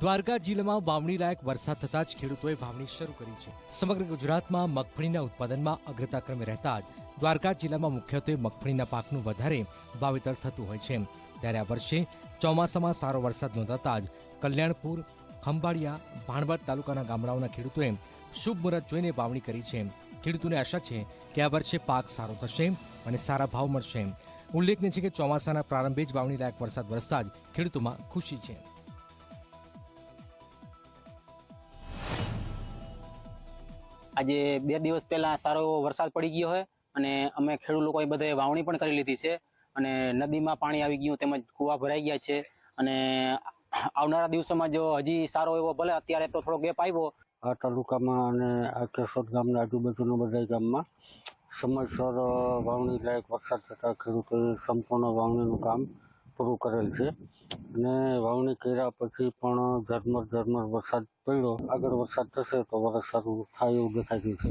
દ્વારકા જિલ્લામાં વાવણી લાયક વરસાદ થતાં જ ખેડૂતોએ વાવણી શરૂ કરી છે. સમગ્ર ગુજરાતમાં મગફળીના ઉત્પાદનમાં અગ્રતા રહેતા જ દ્વારકા જિલ્લામાં મુખ્યત્વે મગફળીના પાકનું વધારે વાવેતર થતું હોય છે. ત્યારે આ વર્ષે ચોમાસામાં સારો વરસાદ નોંધાતા જ કલ્યાણપુર, ખંભાળિયા, ભાણવડ તાલુકાના ગામડાઓના ખેડૂતોએ શુભ મુહૂર્ત જોઈને વાવણી કરી છે. ખેડૂતોને આશા છે કે આ વર્ષે પાક સારો થશે અને સારા ભાવ મળશે. ઉલ્લેખનીય છે કે ચોમાસાના પ્રારંભે જ વાવણી લાયક વરસાદ વરસતા જ ખેડૂતોમાં ખુશી છે. આજે બે દિવસ પહેલા સારો એવો વરસાદ પડી ગયો છે અને અમે ખેડૂત લોકોએ બધે વાવણી પણ કરી લીધી છે અને નદીમાં પાણી આવી ગયું તેમજ કુવા ભરાઈ ગયા છે અને આવનારા દિવસોમાં જો હજી સારો એવો ભલે અત્યારે તો થોડો ગેપ આવ્યો. આ તાલુકામાં અને આ કેશોદ ગામના આજુબાજુના બધા ગામમાં સમયસર વાવણી લાયક વરસાદ થતાં ખેડૂતોએ સંપૂર્ણ વાવણીનું કામ પૂરું કરેલ છે. અને વાવણી કર્યા પછી પણ ઝરમર ઝરમર વરસાદ પડ્યો. આગળ વરસાદ થશે તો વરસ સારું થાય એવું દેખાય રહ્યું છે.